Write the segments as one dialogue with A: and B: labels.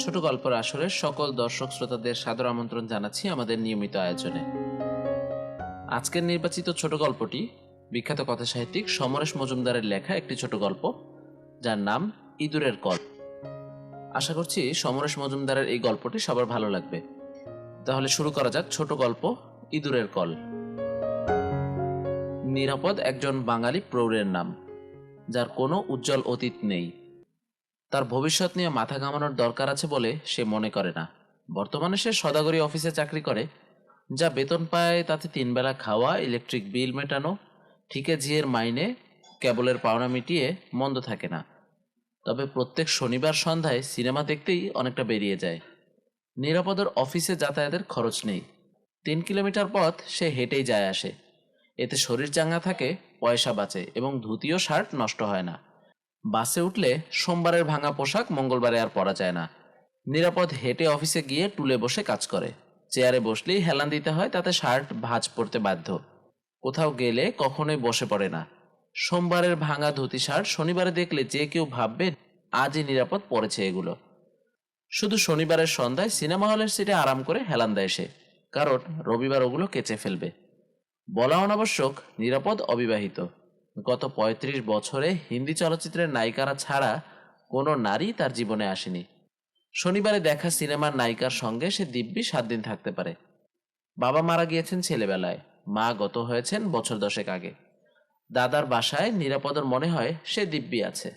A: ছোট গল্পের আসরের সকল দর্শক শ্রোতাদের সাদর আমন্ত্রণ জানাচ্ছি আমাদের নিয়মিত আয়োজনে। আজকের নির্বাচিত ছোট গল্পটি বিখ্যাত কথা সাহিত্যিক সমরেশ মজুমদারের লেখা একটি ছোট গল্প, যার নাম ইঁদুরের কল আশা করছি সমরেশ মজুমদারের এই গল্পটি সবার ভালো লাগবে। তাহলে শুরু করা যাক ছোট গল্প, ইঁদুরের কল। নিরাপদ একজন বাঙালি প্রৌঢ়ের নাম, যার কোনো উজ্জ্বল অতীত নেই। তার ভবিষ্যৎ নিয়ে মাথা ঘামানোর দরকার আছে বলে সে মনে করে না। বর্তমানে সে সদাগরি অফিসে চাকরি করে, যা বেতন পায় তাতে তিনবেলা খাওয়া, ইলেকট্রিক বিল মেটানো, ঠিকে ঝিয়ের মাইনে, কেবলের পাওনা মিটিয়ে মন্দ থাকে না। তবে প্রত্যেক শনিবার সন্ধ্যায় সিনেমা দেখতেই অনেকটা বেরিয়ে যায়। নিরাপদর অফিসে যাতায়াতের খরচ নেই। তিন কিলোমিটার পথ সে হেঁটেই যায় আসে। এতে শরীর চাঙ্গা থাকে, পয়সা বাঁচে এবং ধুতিও, শার্ট নষ্ট হয় না। বাসে উঠলে সোমবারের ভাঙা পোশাক মঙ্গলবারে আর পরা যায় না। নিরাপদ হেঁটে অফিসে গিয়ে টুলে বসে কাজ করে। চেয়ারে বসলেই হেলান দিতে হয়, তাতে শার্ট, ভাঁজ পড়তে বাধ্য। কোথাও গেলে কখনোই বসে পড়ে না। সোমবারের ভাঙা ধুতি, শার্ট শনিবারে দেখলে যে কেউ ভাববে আজই নিরাপদ পড়েছে এগুলো। শুধু শনিবারের সন্ধ্যায় সিনেমা হলের সিটে আরাম করে হেলান দেয় সে, কারণ রবিবার ওগুলো কেচে ফেলবে। বলা অনাবশ্যক, নিরাপদ অবিবাহিত। গত ৩৫ বছরে হিন্দি চলচ্চিত্রের নায়িকারা ছাড়া কোনো নারী তার জীবনে আসেনি। শনিবারে দেখা সিনেমার নায়িকার সঙ্গে সে দিব্যি সাত দিন থাকতে পারে। বাবা মারা গিয়েছেন ছেলেবেলায়, মা গত হয়েছেন বছর দশেক আগে। দাদার বাসায় নিরাপদর মনে হয় সে দিব্যি আছে।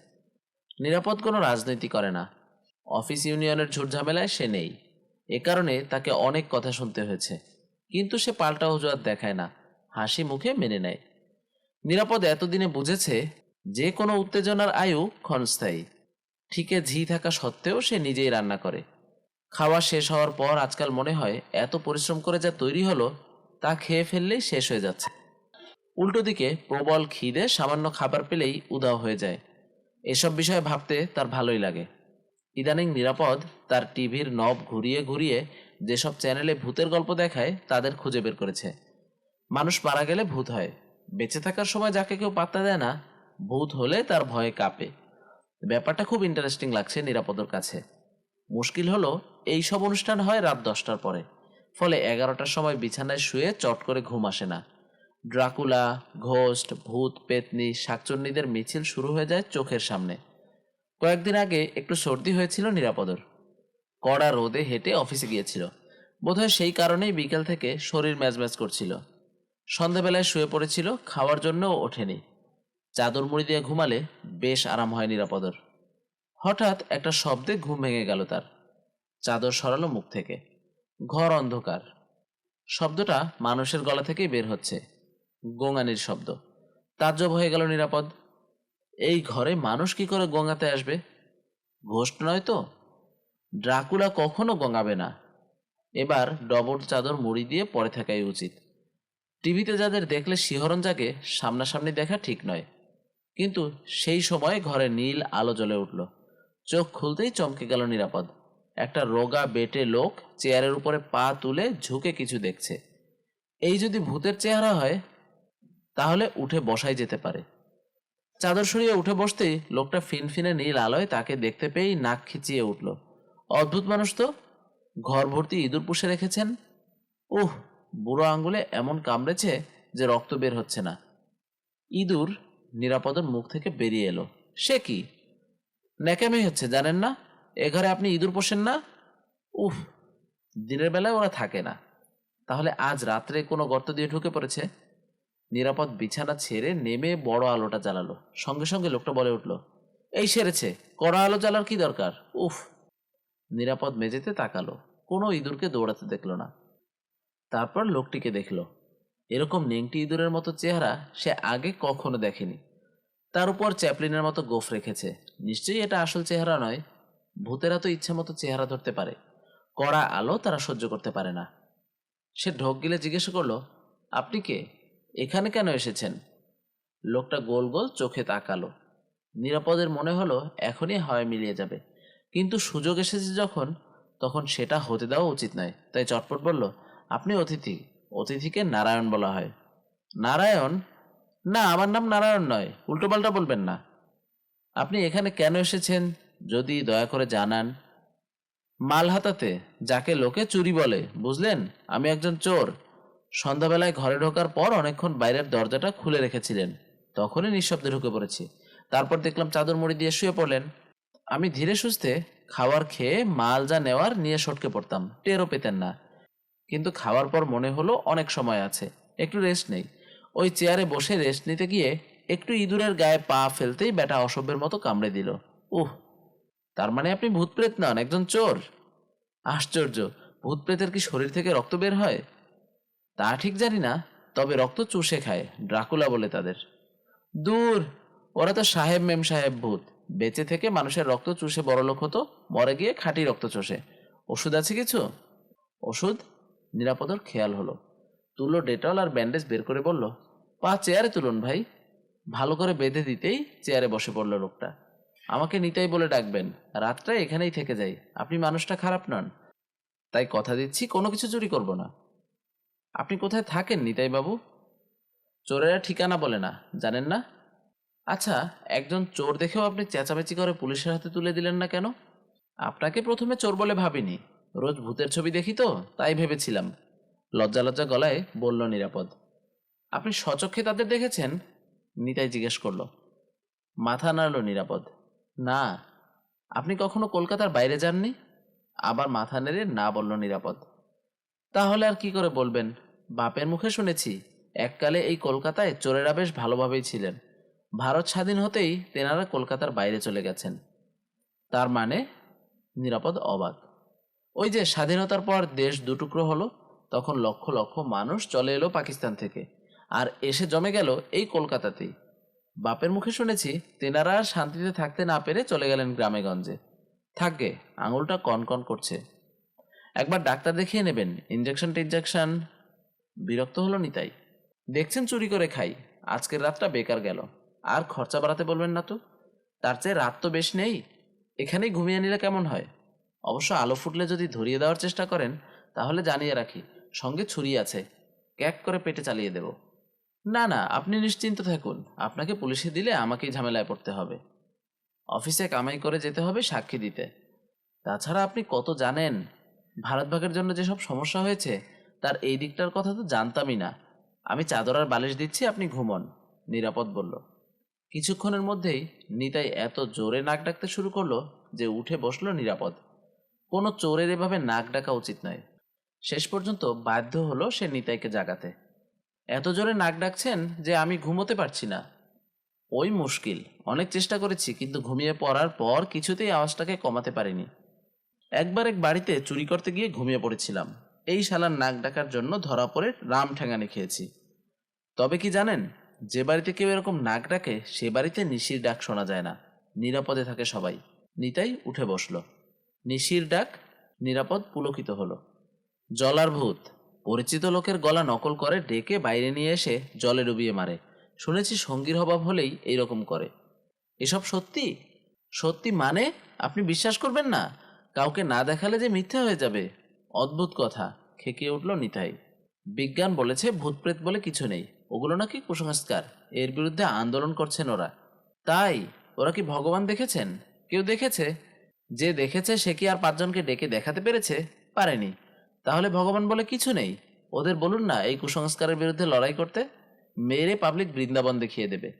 A: নিরাপদ কোনো রাজনীতি করে না। অফিস ইউনিয়নের ঝুটঝামেলায় সে নেই। এ কারণে তাকে অনেক কথা শুনতে হয়েছে। কিন্তু সে পাল্টা অজুহাত দেখায় না। হাসি মুখে মেনে নেয়। নিরাপদ এতদিনে বুঝেছে যে কোনো উত্তেজনার আয়ু ক্ষণস্থায়ী। ঠিকে ঝি থাকা সত্ত্বেও সে নিজেই রান্না করে। খাওয়া শেষ হওয়ার পর আজকাল মনে হয় এত পরিশ্রম করে যা তৈরি হলো, তা খেয়ে ফেললেই শেষ হয়ে যাচ্ছে। উল্টো দিকে প্রবল খিদে সামান্য খাবার পেলেই উদাও হয়ে যায়। এসব বিষয়ে ভাবতে তার ভালোই লাগে। ইদানিং নিরাপদ তার টিভির নব ঘুরিয়ে ঘুরিয়ে যেসব চ্যানেলে ভূতের গল্প দেখায়, তাদের খুঁজে বের করেছে। মানুষ মারা গেলে ভূত হয়। বেঁচে থাকার সময় যাকে কেউ পাত্তা দেয় না, ভূত হলে তার ভয়ে কাঁপে। ব্যাপারটা খুব ইন্টারেস্টিং লাগছে নিরাপদর কাছে। মুশকিল হলো, এই সব অনুষ্ঠান হয় রাত দশটার পরে। ফলে এগারোটার সময় বিছানায় শুয়ে চট করে ঘুম আসে না। ড্রাকুলা, ঘোস্ট, ভূত, পেতনি, শাকচন্নিদের মিছিল শুরু হয়ে যায় চোখের সামনে। কয়েকদিন আগে একটু সর্দি হয়েছিল নিরাপদর। কড়া রোদে হেঁটে অফিসে গিয়েছিল। বোধহয় সেই কারণেই বিকেল থেকে শরীর ম্যাজম্যাজ করছিল। সন্ধেবেলায় শুয়ে পড়েছিল, খাওয়ার জন্যও ওঠেনি। চাদর মুড়ি দিয়ে ঘুমালে বেশ আরাম হয় নিরাপদর। হঠাৎ একটা শব্দে ঘুম ভেঙে গেল তার। চাদর সরালো মুখ থেকে। ঘর অন্ধকার। শব্দটা মানুষের গলা থেকেই বের হচ্ছে। গোঙানির শব্দ। তাজ্জব হয়ে গেল নিরাপদ। এই ঘরে মানুষ কি করে গঙ্গাতে আসবে? ঘোষ্ট নয় তো? ড্রাকুলা কখনো গঙ্গাবে না। এবার ডবল চাদর মুড়ি দিয়ে পরে থাকাই উচিত। টিভিতে যাদের দেখলে শিহরণ জাগে, সামনাসামনি দেখা ঠিক নয়। কিন্তু সেই সময় ঘরে নীল আলো জ্বলে উঠল। চোখ খুলতেই চমকে গেল নিরাপদ। একটা রোগা বেটে লোক চেয়ারের উপরে পা তুলে ঝুঁকে কিছু দেখছে। এই যদি ভূতের চেহারা হয়, তাহলে উঠে বসাই যেতে পারে। চাদর সরিয়ে উঠে বসতেই লোকটা ফিনফিনে নীল আলোয় তাকে দেখতে পেয়েই নাক খিচিয়ে উঠল। অদ্ভুত মানুষ তো ঘর ভর্তি ইঁদুর পুষে রেখেছেন। উহ বুড়ো আঙ্গুলে এমন কামড়েছে যে রক্ত বের হচ্ছে না। ইঁদুর নিরাপদর মুখ থেকে বেরিয়ে এলো। সে কি? ন্যাকামি হচ্ছে, জানেন না? এ ঘরে আপনি ইঁদুর পোষেন না? উফ, দিনের বেলায় ওরা থাকে না। তাহলে আজ রাত্রে কোনো গর্ত দিয়ে ঢুকে পড়েছে? নিরাপদ বিছানা ছেড়ে নেমে বড় আলোটা জ্বালালো। সঙ্গে সঙ্গে লোকটা বলে উঠল, এই সেরেছে, কড়া আলো জ্বালার কি দরকার? উফ, নিরাপদ মেঝেতে তাকালো। কোনো ইঁদুরকে দৌড়াতে দেখল না। তারপর লোকটিকে দেখল। এরকম নেংটি ইঁদুরের মতো চেহারা সে আগে কখনো দেখেনি। তার উপর চ্যাপলিনের মতো গোফ রেখেছে। নিশ্চয়ই এটা আসল চেহারা নয়। ভূতেরা তো ইচ্ছে মতো চেহারা ধরতে পারে। কড়া আলো তারা সহ্য করতে পারে না। সে ঢোক গিলে জিজ্ঞেস করল, আপনি কে? এখানে কেন এসেছেন? লোকটা গোল গোল চোখে তাকালো। নিরাপদের মনে হলো, এখনই হাওয়ায় মিলিয়ে যাবে। কিন্তু সুযোগ এসেছে যখন, তখন সেটা হতে দেওয়া উচিত নয়। তাই চটপট বলল আপনি অতিথি। অতিথিকে নারায়ণ বলা হয়। নারায়ণ? না, আমার নাম নারায়ণ নয়। উল্টোপাল্টা বলবেন না। আপনি এখানে কেন এসেছেন? যদি দয়া করে জানান। মাল হাতাতে যাকে লোকে চুরি বলে, বুঝলেন? আমি একজন চোর। সন্ধ্যাবেলায় ঘরে ঢোকার পর অনেকক্ষণ বাইরের দরজাটা খুলে রেখেছিলেন। তখনই নিঃশব্দে ঢুকে পড়েছি। তারপর দেখলাম চাদর মুড়ি দিয়ে শুয়ে পড়লেন। আমি ধীরে সুস্থে খাবার খেয়ে মাল যা নেওয়ার নিয়ে সটকে পড়তাম। টেরও পেতেন না। কিন্তু খাওয়ার পর মনে হলো অনেক সময় আছে, একটু রেস্ট নেই। ওই চেয়ারে বসে রেস্ট নিতে গিয়ে একটু ইঁদুরের গায়ে পা ফেলতেই বেটা অসভ্যের মতো কামড়ে দিল। উহ, তার মানে আপনি ভূত প্রেত নন, একজন চোর? আশ্চর্য ভূত প্রেতের কি শরীর থেকে রক্ত বের হয়? তা ঠিক জানি না, তবে রক্ত চুষে খায়, ড্রাকুলা বলে তাদের। দূর, ওরা তো সাহেব মেম সাহেব ভূত। বেঁচে থেকে মানুষের রক্ত চুষে বড়লোক হতো, মরে গিয়ে খাঁটি রক্ত চষে। ওষুধ আছে কিছু? ওষুধ? নিরাপদর খেয়াল হলো। তুলো ডেটল আর ব্যান্ডেজ বের করে বলল, পা চেয়ারে তুলুন ভাই। ভালো করে বেঁধে দিতেই চেয়ারে বসে পড়ল লোকটা। আমাকে নিতাই বলে ডাকবেন, রাতটা এখানেই থেকে যাই আপনি মানুষটা খারাপ নন। তাই কথা দিচ্ছি, কোনো কিছু চুরি করব না। আপনি কোথায় থাকেন নিতাই বাবু? চোরেরা ঠিকানা বলে না, জানেন না? আচ্ছা একজন চোর দেখেও আপনি চেঁচামেচি করে পুলিশের হাতে তুলে দিলেন না কেন? আপনাকে প্রথমে চোর বলে ভাবিনি। রোজ ভূতের ছবি দেখি তো, তাই ভেবেছিলাম। লজ্জা লজ্জা গলায় বলল নিরাপদ। আপনি সচক্ষে তাদের দেখেছেন? নিতাই জিজ্ঞেস করল। মাথা নাড়ল নিরাপদ। না, আপনি কখনো কলকাতার বাইরে যাননি? আবার মাথা নেড়ে না বলল নিরাপদ। তাহলে আর কি করে বলবেন? বাপের মুখে শুনেছি, এককালে এই কলকাতায় চোরেরা বেশ ভালোভাবেই ছিলেন। ভারত স্বাধীন হতেই তেনারা কলকাতার বাইরে চলে গেছেন। তার মানে নিরাপদ অবাক। ওই যে স্বাধীনতার পর দেশ দুটুকরো হলো, তখন লক্ষ লক্ষ মানুষ চলে এলো পাকিস্তান থেকে। আর এসে জমে গেল এই কলকাতাতেই। বাপের মুখে শুনেছি, তেনারা শান্তিতে থাকতে না পেরে চলে গেলেন গ্রামে গঞ্জে। থাকবে আঙুলটা কনকন করছে। একবার ডাক্তার দেখিয়ে নেবেন ইঞ্জেকশন টিনজেকশন। বিরক্ত হলো নিতাই। দেখছেন চুরি করে খাই, আজকের রাতটা বেকার গেল। আর খরচা বাড়াতে বলবেন না তো? তার চেয়ে রাত তো বেশ নেই। এখানেই ঘুমিয়ে নিলে কেমন হয়? অবশ্য আলো ফুটলে যদি ধরিয়ে দেওয়ার চেষ্টা করেন, তাহলে জানিয়ে রাখি, সঙ্গে ছুরি আছে। ক্যাক করে পেটে চালিয়ে দেব। না না, আপনি নিশ্চিন্ত থাকুন, আপনাকে পুলিশে দিলে আমাকেই ঝামেলায় পড়তে হবে। অফিসে কামাই করে যেতে হবে সাক্ষী দিতে। তাছাড়া আপনি কত জানেন? ভারত ভাগের জন্য যেসব সমস্যা হয়েছে, তার এই দিকটার কথা তো জানতামই না। আমি চাদর আর বালিশ দিচ্ছি, আপনি ঘুমন, নিরাপদ বলল। কিছুক্ষণের মধ্যেই নিতাই এত জোরে নাক ডাকতে শুরু করল যে উঠে বসল নিরাপদ। কোনো চোরের এভাবে নাক ডাকা উচিত নয়। শেষ পর্যন্ত বাধ্য হলো সে নিতাইকে জাগাতে। এত জোরে নাক ডাকছেন যে আমি ঘুমোতে পারছি না। ওই মুশকিল, অনেক চেষ্টা করেছি কিন্তু ঘুমিয়ে পড়ার পর কিছুতেই আওয়াজটাকে কমাতে পারিনি। একবার এক বাড়িতে চুরি করতে গিয়ে ঘুমিয়ে পড়েছিলাম। এই শালার নাক ডাকার জন্য ধরা পড়ে রাম ঠেঙানি খেয়েছি। তবে কি জানেন, যে বাড়িতে কেউ এরকম নাক ডাকে, সে বাড়িতে নিশির ডাক শোনা যায় না। নিরাপদে থাকে সবাই। নিতাই উঠে বসল। নিশির ডাক নিরাপদ পুলকিত হলো। জলার ভূত, পরিচিত লোকের গলা নকল করে ডেকে বাইরে নিয়ে এসে জলে ডুবিয়ে মারে। শুনেছি সঙ্গীর অভাব হলেই এইরকম করে। এসব সত্যি? সত্যি মানে? আপনি বিশ্বাস করবেন না? কাউকে না দেখালে যে মিথ্যে হয়ে যাবে? অদ্ভুত কথা, খেকিয়ে উঠল নিতাই। বিজ্ঞান বলেছে ভূতপ্রেত বলে কিছু নেই। ওগুলো নাকি কুসংস্কার। এর বিরুদ্ধে আন্দোলন করছেন ওরা। তাই, ওরা কি ভগবান দেখেছেন? কেউ দেখেছে? যে দেখেছে সে কি আর পাঁচজনকে ডেকে দেখাতে পেরেছে? পারেনি। তাহলে ভগবান বলে কিছু নেই। ওদের বলুন না এই কুসংস্কারের বিরুদ্ধে লড়াই করতে? মেরে পাবলিক বৃন্দাবন দেখিয়ে দেবে।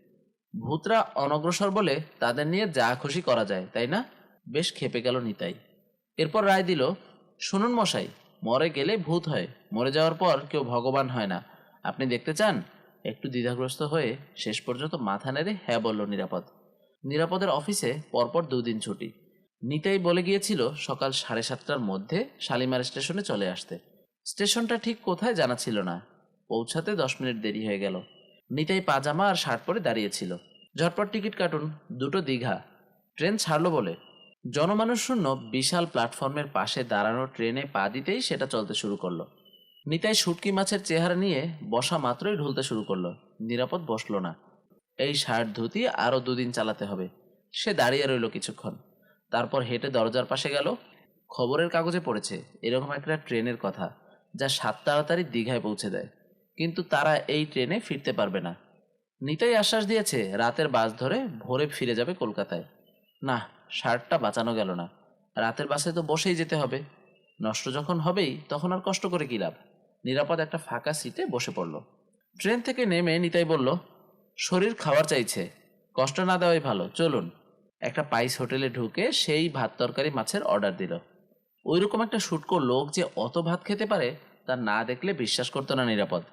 A: ভূতরা অনগ্রসর বলে তাদের নিয়ে যা খুশি করা যায়, তাই না? বেশ খেপে গেল নিতাই। এরপর রায় দিল, শুনুন মশাই, মরে গেলে ভূত হয়। মরে যাওয়ার পর কেউ ভগবান হয় না। আপনি দেখতে চান? একটু দ্বিধাগ্রস্ত হয়ে শেষ পর্যন্ত মাথা নেড়ে হ্যাঁ বলল নিরাপদ। নিরাপদের অফিসে পরপর দুদিন ছুটি। নিতাই বলে গিয়েছিল সকাল সাড়ে সাতটার মধ্যে শালিমার স্টেশনে চলে আসতে। স্টেশনটা ঠিক কোথায় জানা ছিল না। পৌঁছাতে দশ মিনিট দেরি হয়ে গেল। নিতাই পাজামা আর শার্ট পরে দাঁড়িয়েছিল। ঝটপট টিকিট কাটুন, দুটো দীঘা। ট্রেন ছাড়লো বলে। জনমানুষ শূন্য বিশাল প্ল্যাটফর্মের পাশে দাঁড়ানো ট্রেনে পা দিতেই সেটা চলতে শুরু করল। নিতাই শুটকি মাছের চেহারা নিয়ে বসা মাত্রই ঢুলতে শুরু করল। নিরাপদ বসল না। এই শার্ট ধুতি আরও দুদিন চালাতে হবে। সে দাঁড়িয়ে রইল কিছুক্ষণ। তারপর হেঁটে দরজার পাশে গেল। খবরের কাগজে পড়েছে, এরকম একটা ট্রেনের কথা, যা সাত তাড়াতাড়ি দীঘায় পৌঁছে দেয়। কিন্তু তারা এই ট্রেনে ফিরতে পারবে না। নিতাই আশ্বাস দিয়েছে, রাতের বাস ধরে ভোরে ফিরে যাবে কলকাতায়। না শার্টটা বাঁচানো গেল না। রাতের বাসে তো বসেই যেতে হবে। নষ্ট যখন হবেই, তখন আর কষ্ট করে কি লাভ? নিরাপদ একটা ফাঁকা সিটে বসে পড়ল। ট্রেন থেকে নেমে নিতাই বলল, শরীর খাবার চাইছে। কষ্ট না দেওয়াই ভালো, চলুন। একটা পাইস হোটেলে ঢুকে সেই ভাত তরকারি মাছের অর্ডার দিল। ওইরকম একটা শুটকো লোক যে অত ভাত খেতে পারে, তা না দেখলে বিশ্বাস করতো না নিরাপদ।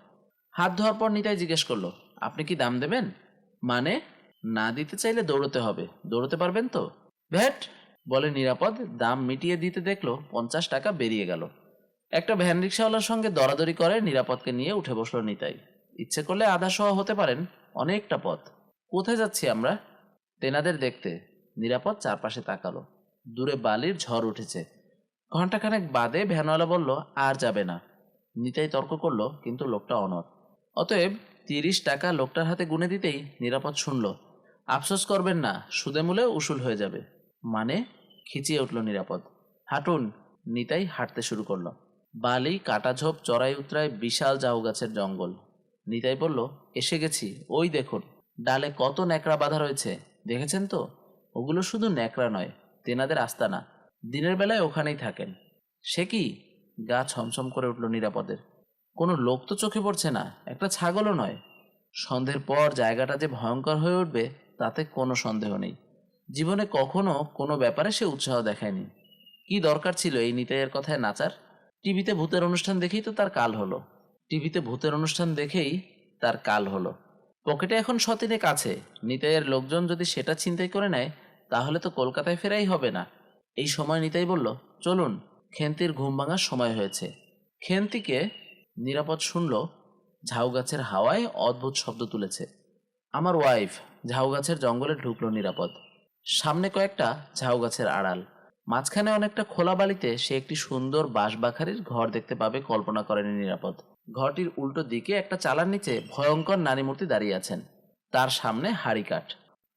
A: হাত ধোয়ার পর নিতাই জিজ্ঞেস করল, আপনি কি দাম দেবেন? মানে না দিতে চাইলে দৌড়তে হবে। দৌড়তে পারবেন তো? ভ্যাট বলে নিরাপদ দাম মিটিয়ে দিতে দেখল, পঞ্চাশ টাকা বেরিয়ে গেল। একটা ভ্যান রিক্সাওয়ালার সঙ্গে দরাদরি করে নিরাপদকে নিয়ে উঠে বসল নিতাই। ইচ্ছে করলে আধা সহ হতে পারেন, অনেকটা পথ। কোথায় যাচ্ছি আমরা? তেনাদের দেখতে। নিরাপদ চারপাশে তাকালো। দূরে বালির ঝড় উঠেছে। ঘন্টাখানেক বাদে ভ্যানওয়ালা বলল, আর যাবে না। নিতাই তর্ক করল, কিন্তু লোকটা অনর অতএব তিরিশ টাকা লোকটার হাতে গুনে দিতেই নিরাপদ শুনল। আফসোস করবেন না, সুদে মূলে উসুল হয়ে যাবে। মানে খিচিয়ে উঠল নিরাপদ। হাঁটুন। নিতাই হাঁটতে শুরু করল। বালি কাটাঝোপ চড়াই উতরায় বিশাল জাউ গাছের জঙ্গল। নিতাই বলল, এসে গেছি। ওই দেখুন, ডালে কত ন্যাকড়া বাঁধা রয়েছে। দেখেছেন তো? ওগুলো শুধু ন্যাকড়া নয়, তেনাদের আস্তানা। দিনের বেলায় ওখানেই থাকেন। সে কি? গা ছমছম করে উঠল নিরাপদের কোনো লোক তো চোখে পড়ছে না, একটা ছাগলও নয়। সন্ধ্যের পর জায়গাটা যে ভয়ঙ্কর হয়ে উঠবে, তাতে কোনো সন্দেহ নেই। জীবনে কখনো কোনো ব্যাপারে সে উৎসাহ দেখায়নি। কি দরকার ছিল এই নিতাইয়ের কথায় নাচার? টিভিতে ভূতের অনুষ্ঠান দেখেই তো তার কাল হলো। টিভিতে ভূতের অনুষ্ঠান দেখেই তার কাল হলো। পকেটে এখন সতিনেক আছে। নিতাইয়ের লোকজন যদি সেটা চিন্তাই করে নেয়, তাহলে তো কলকাতায় ফেরাই হবে না। এই সময় নিতাই বলল, চলুন, খেন্তির ঘুম ভাঙার সময় হয়েছে। খেন্তিকে নিরাপদ শুনল, ঝাউ গাছের হাওয়ায় অদ্ভুত শব্দ তুলেছে। আমার ওয়াইফ ঝাউ গাছের জঙ্গলে ঢুকলো নিরাপদ। সামনে কয়েকটা ঝাউ গাছের আড়াল। মাঝখানে অনেকটা খোলা বালিতে সে একটি সুন্দর বাঁশবাখারির ঘর দেখতে পাবে, কল্পনা করেনি নিরাপদ। ঘরটির উল্টো দিকে একটা চালার নিচে ভয়ঙ্কর নারী মূর্তি দাঁড়িয়ে আছেন। তার সামনে হাড়ি কাঠ।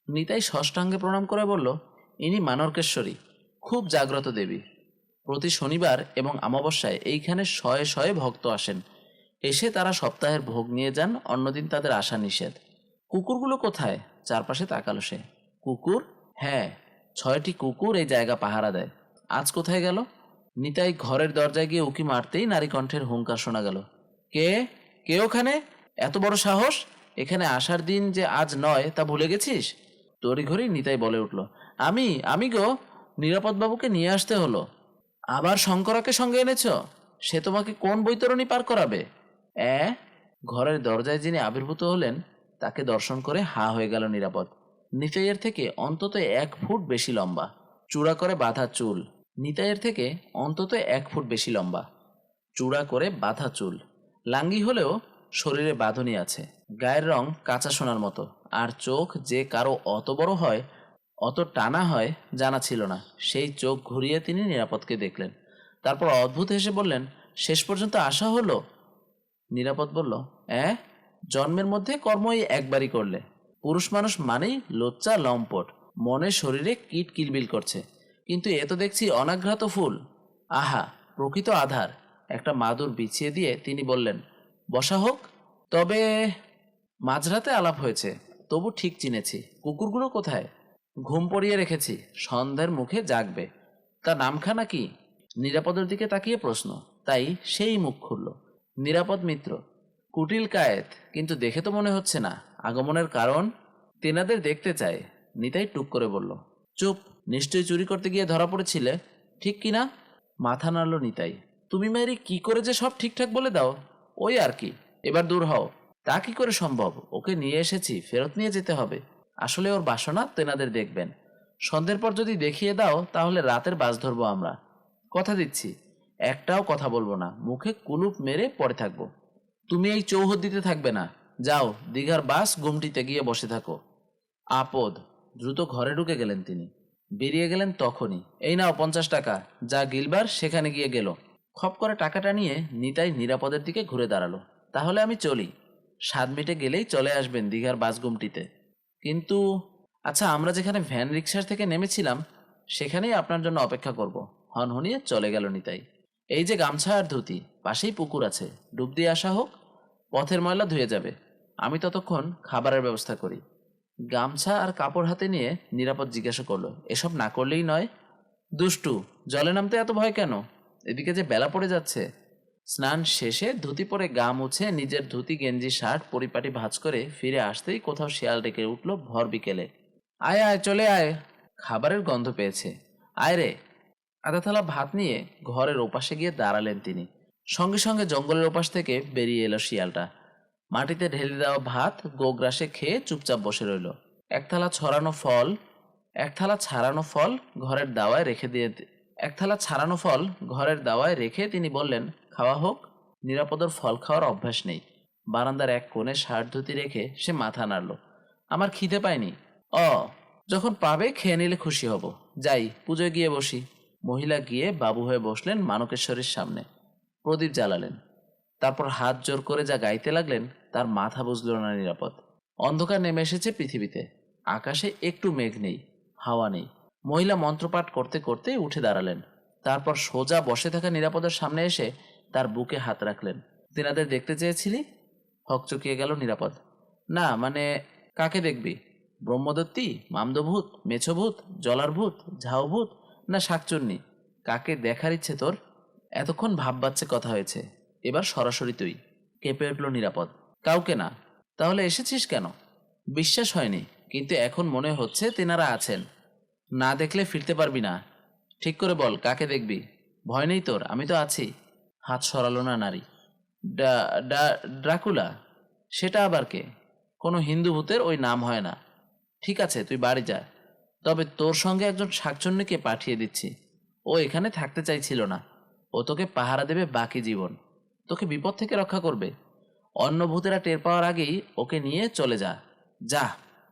A: নিতাই ষষ্ঠাঙ্গে প্রণাম করে বলল, ইনি মানরকেশ্বরী, খুব জাগ্রত দেবী। প্রতি শনিবার এবং অমাবস্যায় এইখানে শয়ে শয়ে ভক্ত আসেন। এসে তারা সপ্তাহের ভোগ নিয়ে যান, অন্যদিন তাদের আসা নিষেধ। কুকুরগুলো কোথায়? চারপাশে তাকালো সে। কুকুর? হ্যাঁ ছয়টি কুকুর এই জায়গা পাহারা দেয়। আজ কোথায় গেল? নিতাই ঘরের দরজায় গিয়ে উকি মারতেই নারী কণ্ঠের হুঙ্কার শোনা গেল। কে? কে ওখানে? এত বড় সাহস? এখানে আসার দিন যে আজ নয়, তা ভুলে গেছিস? তড়িঘড়ি নিতাই বলে উঠল। আমি? আমি গো? নিরাপদবাবুকে নিয়ে আসতে হলো। আবার শঙ্করাকে সঙ্গে এনেছ? সে তোমাকে কোন বৈতরণী পার করাবে? অ্যা ঘরের দরজায় যিনি আবির্ভূত হলেন, তাকে দর্শন করে হা হয়ে গেল নিরাপদ। নিতাইয়ের থেকে অন্তত এক ফুট বেশি লম্বা। চূড়া করে বাঁধা চুল। নিতাইয়ের থেকে অন্তত এক ফুট বেশি লম্বা। চূড়া করে বাঁধা চুল। লাঙ্গি হলেও শরীরে বাঁধনি আছে। গায়ের রং কাঁচা সোনার মতো। আর চোখ যে কারও অত বড় হয়, অত টানা হয় জানা ছিল না। সেই চোখ ঘুরিয়ে তিনি নিরাপদকে দেখলেন। তারপর অদ্ভুত হেসে বললেন, শেষ পর্যন্ত আসা হলো? নিরাপদ বলল, অ্যাঁ? জন্মের মধ্যে কর্মই একবারই করলে। পুরুষ মানুষ মানেই লোচ্চা লম্পট। মনে শরীরে কিট কিলবিল করছে। কিন্তু এ তো দেখছি অনাঘ্রাত ফুল। আহা, প্রকৃত আধার। একটা মাদুর বিছিয়ে দিয়ে তিনি বললেন, বসা হোক, তবে মাঝরাতে আলাপ হয়েছে, তবু ঠিক চিনেছি। কুকুরগুলো কোথায়? ঘুম পড়িয়ে রেখেছি, সন্ধ্যার মুখে জাগবে। তা নামখানা কি? নিরাপদের দিকে তাকিয়ে প্রশ্ন, তাই সেই মুখ খুলল। নিরাপদ মিত্র, কুটিল কায়েত, কিন্তু দেখে তো মনে হচ্ছে না, আগমনের কারণ? তেনাদের দেখতে চায় নিতাই টুক করে বলল। চুপ, নিশ্চয়ই চুরি করতে গিয়ে ধরা পড়েছিলে, ঠিক কি না? মাথা নাড়ল নিতাই। তুমি মেরি কি করে যে সব ঠিকঠাক বলে দাও? ওই আর কি। এবার দূর হও। তা কি করে সম্ভব? ওকে নিয়ে এসেছি, ফেরত নিয়ে যেতে হবে। আসলে ওর বাসনা তেনাদের দেখবেন। সন্ধ্যের পর যদি দেখিয়ে দাও, তাহলে রাতের বাস ধরবো আমরা। কথা দিচ্ছি। একটাও কথা বলব না। মুখে কুলুপ মেরে পড়ে থাকব। তুমি এই চৌহদ দিতে থাকবে না। যাও, দীঘার বাস গুমটিতে গিয়ে বসে থাকো। আপদ। দ্রুত ঘরে ঢুকে গেলেন তিনি। বেরিয়ে গেলেন তখনই। এই নাও পঞ্চাশ টাকা। যা গিলবার, সেখানে গিয়ে গেল। খপ করে টাকাটা নিয়ে নিতাই নিরাপদের দিকে ঘুরে দাঁড়াল। তাহলে আমি চলি। সাত মিনিটে গেলেই চলে আসবেন দীঘার বাসগুমটিতে। কিন্তু আচ্ছা আমরা যেখানে ভ্যান রিক্সার থেকে নেমেছিলাম, সেখানেই আপনার জন্য অপেক্ষা করব। হনহনিয়ে চলে গেল নিতাই। এই যে গামছা আর ধুতি, পাশেই পুকুর আছে। ডুব দিয়ে আসা হোক, পথের ময়লা ধুয়ে যাবে। আমি ততক্ষণ খাবারের ব্যবস্থা করি। গামছা আর কাপড় হাতে নিয়ে নিরাপদ জিজ্ঞাসা করল, এসব না করলেই নয়? দুষ্টু, জলে নামতে এত ভয় কেন? এদিকে যে বেলা পড়ে যাচ্ছে, স্নান শেষে ধুতি পরে গা মুছে নিজের ধুতি, গেঞ্জি, শার্ট, পরিপাটি ভাঁজ করে ফিরে আসতেই কোথাও শিয়াল ডেকে উঠল ভর বিকেলে। আয় আয়, চলে আয়। খাবারের গন্ধ পেয়েছে। আয় রে। আধা থালা ভাত নিয়ে ঘরের ওপাশে গিয়ে দাঁড়ালেন তিনি। সঙ্গে সঙ্গে জঙ্গলের ওপাশ থেকে বেরিয়ে এলো শিয়ালটা। মাটিতে ঢেলে দেওয়া ভাত, গোগ্রাসে খেয়ে চুপচাপ বসে রইল। এক থালা ছড়ানো ফল এক থালা ছাড়ানো ফল ঘরের দাওয়ায় রেখে দিয়ে এক থালা ছাড়ানো ফল ঘরের দাওয়ায় রেখে তিনি বললেন, খাওয়া হোক, নিরাপদর ফল খাওয়ার অভ্যাস নেই। বারান্দার এক কোণে শার্ট ধুতি রেখে সে মাথা নাড়ল। আমার খিদে পায়নি। অ, যখন পাবে খেয়ে নিলে খুশি হব। যাই, পুজোয় গিয়ে বসি। মহিলা গিয়ে বাবু হয়ে বসলেন মানকেশ্বরীর সামনে। প্রদীপ জ্বালালেন। তারপর হাত জোর করে যা গাইতে লাগলেন, তার মাথা বুঝল না নিরাপদ। অন্ধকার নেমে এসেছে পৃথিবীতে। আকাশে একটু মেঘ নেই, হাওয়া নেই। মহিলা মন্ত্রপাঠ করতে করতে উঠে দাঁড়ালেন। তারপর সোজা বসে থাকা নিরাপদের সামনে এসে তার বুকে হাত রাখলেন। তেনাদের দেখতে চেয়েছিলি? হকচকিয়ে গেল নিরাপদ। না মানে কাকে দেখবি? ব্রহ্মদত্তী, মামদভূত, মেছভূত, জলারভূত, ঝাউভূত, না শাকচুন্নি? কাকে দেখার ইচ্ছে তোর? এতক্ষণ ভাববাচ্চে কথা হয়েছে। এবার সরাসরি তুই। কেঁপে উঠল নিরাপদ। কাউকে না। তাহলে এসেছিস কেন? বিশ্বাস হয়নি, কিন্তু এখন মনে হচ্ছে তেনারা আছেন। না দেখলে ফিরতে পারবি না। ঠিক করে বল, কাকে দেখবি? ভয় নেই তোর, আমি তো আছি। হাত সরালো না নারী। ড্রাকুলা? সেটা আবার কে? কোনো হিন্দু ভূতের ওই নাম হয় না। ঠিক আছে, তুই বাড়ি যা। তবে তোর সঙ্গে একজন শাকচন্নিকে পাঠিয়ে দিচ্ছি। ও এখানে থাকতে চাইছিল না। ও তোকে পাহারা দেবে বাকি জীবন। তোকে বিপদ থেকে রক্ষা করবে। অন্য ভূতেরা টের পাওয়ার আগেই ওকে নিয়ে চলে যা। যা।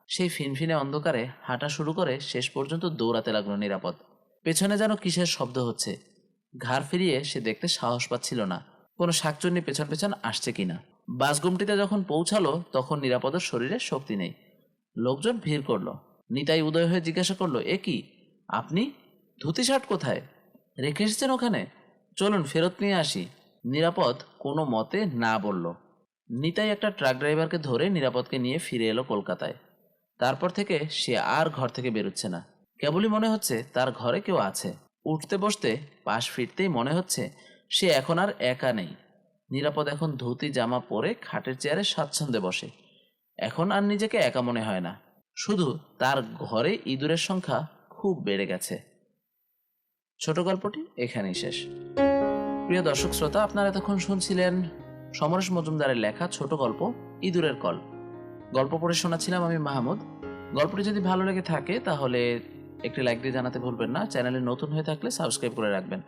A: সেই ফিনফিনে অন্ধকারে হাঁটা শুরু করে শেষ পর্যন্ত দৌড়াতে লাগল নিরাপদ। পেছনে যেন কিসের শব্দ হচ্ছে? ঘাড় ফিরিয়ে সে দেখতে সাহস পাচ্ছিল না। কোনো শাকচুন্নি পেছন পেছন আসছে কিনা? বাসগুমটিতে যখন পৌঁছালো, তখন নিরাপদের শরীরে শক্তি নেই। লোকজন ভিড় করল। নিতাই উদয় হয়ে জিজ্ঞাসা করল, এ কি? আপনি? ধুতি শার্ট কোথায়? রেখে এসেছেন ওখানে? চলুন, ফেরত নিয়ে আসি। নিরাপদ কোনো মতে না বলল। নিতাই একটা ট্রাক ড্রাইভারকে ধরে নিরাপদকে নিয়ে ফিরে এলো কলকাতায়। তারপর থেকে সে আর ঘর থেকে বেরোচ্ছে না। কেবলই মনে হচ্ছে তার ঘরে কেউ আছে। উঠতে বসতে পাশ ফিরতেই মনে হচ্ছে সে এখন আর একা নেই। নিরাপদ এখন ধুতি, জামা পরে খাটের চেয়ারে স্বাচ্ছন্দ্যে বসে। এখন আর নিজেকে একা মনে হয় না। শুধু তার ঘরে ইঁদুরের সংখ্যা খুব বেড়ে গেছে। ছোট গল্পটি এখানেই শেষ। প্রিয় দর্শক শ্রোতা, আপনারা এতক্ষণ শুনছিলেন সমরেশ মজুমদারের লেখা ছোট গল্প, ইঁদুরের কল। গল্প পড়ে শোনাচ্ছিলাম আমি মাহমুদ। গল্পটি যদি ভালো লেগে থাকে, তাহলে একটি লাইক দিয়ে জানাতে ভুলবেন না। চ্যানেলে নতুন হয়ে থাকলে সাবস্ক্রাইব করে রাখবেন।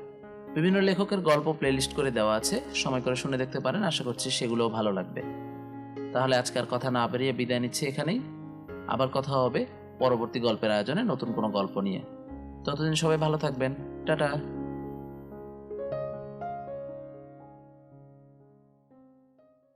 A: বিভিন্ন লেখকের গল্প প্লেলিস্ট করে দেওয়া আছে। সময় করে শুনে দেখতে পারেন। আশা করছি সেগুলোও ভালো লাগবে। তাহলে আজকের কথা না বেরিয়ে বিদায় নিচ্ছি এখানেই। আবার কথা হবে পরবর্তী গল্পের আয়োজনে নতুন কোনো গল্প নিয়ে। ততদিন সবাই ভালো থাকবেন। টাটা।